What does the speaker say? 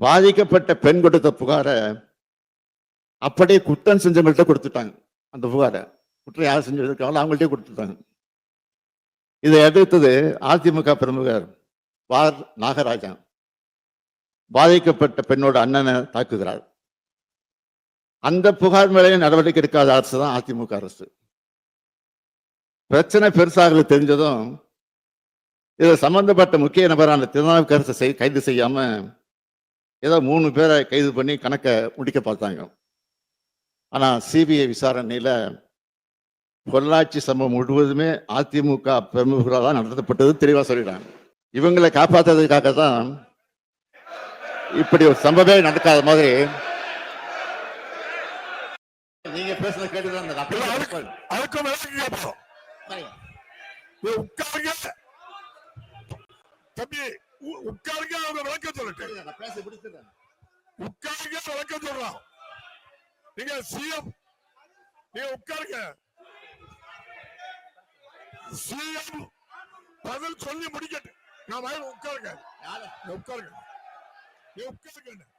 பாதிக்கப்பட்ட பெண் கொடுத்த புகாரை அப்படியே குற்றம் செஞ்சவங்கள்ட்ட கொடுத்துட்டாங்க. அந்த புகாரை. குற்றம் யார் செஞ்சிருக்காங்களோ அவங்கள்ட்டே கொடுத்துட்டாங்க. இதை எதிர்த்தது அதிமுக பிரமுகர் வார் நாகராஜன் பாதிக்கப்பட்ட பெண்ணோட அண்ணனை தாக்குகிறார். அந்த புகார் மேலேயே நடவடிக்கை எடுக்காத அரசு தான் அதிமுக அரசு. பிரச்சனை பெருசாக தெரிஞ்சதும் இதில் சம்பந்தப்பட்ட முக்கிய நபரான திருநாவுக்கரசை செய் கைது செய்யாமல் ஏதோ மூணு பேரை கைது பண்ணி கணக்கை முடிக்க பார்த்தாங்க. ஆனா சிபிஐ விசாரணையில பொள்ளாச்சி சம்பவம் முழுவதுமே அதிமுக பிரமுகரால் தான் நடத்தப்பட்டது தெளிவா சொல்லிட்டாங்க. இவங்களை காப்பாத்துறதுக்காக தான் இப்படி ஒரு சம்பவமே நடக்காத மாதிரி நீங்க பேசுனது கேட்டுதான் இருந்தது. அப்படியே அதுக்கு அதுக்கும் விளக்கம் கேட்போம் நீ உட்காருங்க தம்பி உட்காருங்க அவங்க விளக்கம் சொல்லட்டு. உட்காருங்க விளக்கம் சொல்றான் நீங்க சிஎம் நீங்க உட்காருங்க. சிஎம் பதில் சொல்லி முடிக்கட்டு. நான் உட்காருங்க? நீ உட்காருங்க. நீ உட்காருங்க.